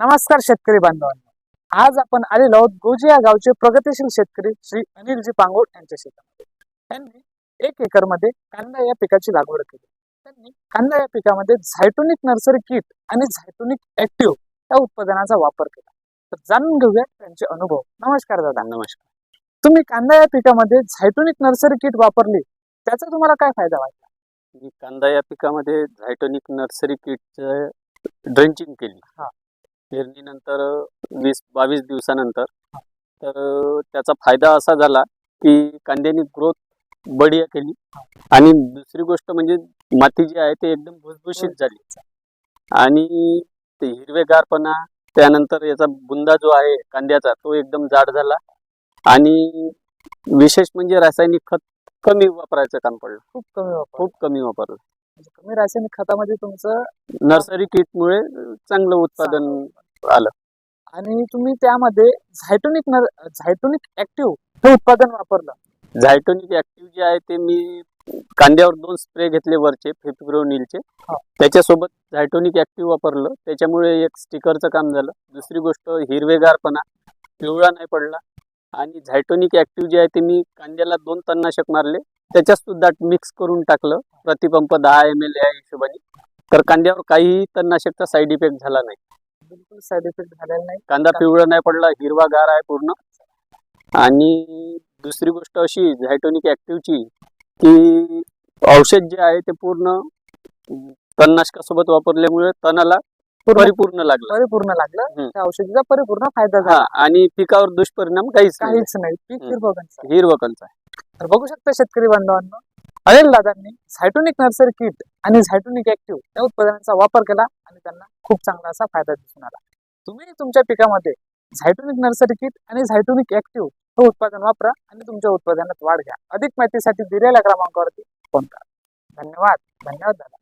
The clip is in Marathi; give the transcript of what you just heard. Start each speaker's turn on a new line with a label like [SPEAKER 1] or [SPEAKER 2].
[SPEAKER 1] नमस्कार शेतकरी बांधवांनो. आज आपण आलेलो आहोत गोजी या गावचे प्रगतिशील शेतकरी श्री अनिलजी पांगोड यांच्या शेतामध्ये. त्यांनी एक एकरमध्ये कांदा या पिकाची लागवड केली. त्यांनी कांदा या पिकामध्ये झायटोनिक नर्सरी किट आणि झायटोनिक ऍक्टिव्ह या उत्पादनाचा वापर केला. तर जाणून घेऊया त्यांचे अनुभव. नमस्कार दादा.
[SPEAKER 2] नमस्कार.
[SPEAKER 1] तुम्ही कांदा या पिकामध्ये झायटोनिक नर्सरी किट वापरली त्याचा तुम्हाला काय फायदा वाटला?
[SPEAKER 2] मी कांदा या पिकामध्ये झायटोनिक नर्सरी किटचं ड्रेंचिंग केली.
[SPEAKER 1] हा.
[SPEAKER 2] पेरणीनंतर वीस बावीस दिवसानंतर. तर त्याचा फायदा असा झाला की कांद्यानी ग्रोथ बढिया केली. आणि दुसरी गोष्ट म्हणजे माती जी आहे ते एकदम भुसभुशीत झाली. आणि ते हिरवेगारपणा त्यानंतर याचा बुंदा जो आहे कांद्याचा तो एकदम जाड झाला. आणि विशेष म्हणजे रासायनिक खत कमी वापरायचं काम पडलं.
[SPEAKER 1] खूप कमी वापर
[SPEAKER 2] खूप कमी वापरलं.
[SPEAKER 1] म्हणजे कमी रासायनिक खतामध्ये तुमचं
[SPEAKER 2] नर्सरी किटमुळे चांगलं उत्पादन. आलं.
[SPEAKER 1] आणि तुम्ही त्यामध्ये झायटोनिक झायटोनिक ऍक्टिव्ह हे उत्पादन वापरलं.
[SPEAKER 2] झायटोनिक ऍक्टिव्ह जे आहे ते मी कांद्यावर दोन स्प्रे घेतले वरचे फेब्रिओनिलचे
[SPEAKER 1] हा.
[SPEAKER 2] त्याच्यासोबत झायटोनिक ऍक्टिव्ह वापरलं. त्याच्यामुळे एक स्टिकरचं काम झालं. दुसरी गोष्ट हिरवेगारपणा पिवळा नाही पडला. आणि झायटोनिक ऍक्टिव्ह जे आहे ते मी कांद्याला दोन तणनाशक मारले. त्याच्यात सुद्धा मिक्स करून टाकलं. प्रतिपंप दहा एम एल या हिशोबाने. तर कांद्यावर काहीही तणनाशकचा साईड इफेक्ट झाला नाही.
[SPEAKER 1] बिलकुल साईड इफेक्ट झालेला नाही.
[SPEAKER 2] कांदा पिवळा नाही पडला हिरवा गार आहे पूर्ण. आणि दुसरी गोष्ट अशी झायटोनिक ऍक्टिव्हची की औषध जे आहे ते पूर्ण तणनाशकासोबत वापरल्यामुळे तणाला
[SPEAKER 1] पूर्ण-
[SPEAKER 2] परिपूर्ण लागलं.
[SPEAKER 1] परिपूर्ण लागलं. त्या औषधीचा परिपूर्ण फायदा झाला.
[SPEAKER 2] आणि पिकावर दुष्परिणाम काहीच नाही.
[SPEAKER 1] काहीच नाही. पीक
[SPEAKER 2] हम्म.
[SPEAKER 1] हिरवगांचं.
[SPEAKER 2] हिरवकलचा
[SPEAKER 1] तर बघू शकता शेतकरी बांधवांनो अनिल दादांनी झायटोनिक नर्सरी किट आणि झायटोनिक ऍक्टिव्ह या उत्पादनाचा वापर केला आणि त्यांना खूप चांगला असा फायदा दिसून आला. तुम्ही तुमच्या पिकामध्ये झायटोनिक नर्सरी किट आणि झायटोनिक ऍक्टिव्ह हे उत्पादन वापरा आणि तुमच्या उत्पादनात वाढ घ्या. अधिक माहितीसाठी दिलेल्या क्रमांकावरती फोन करा. धन्यवाद. धन्यवाद दादा.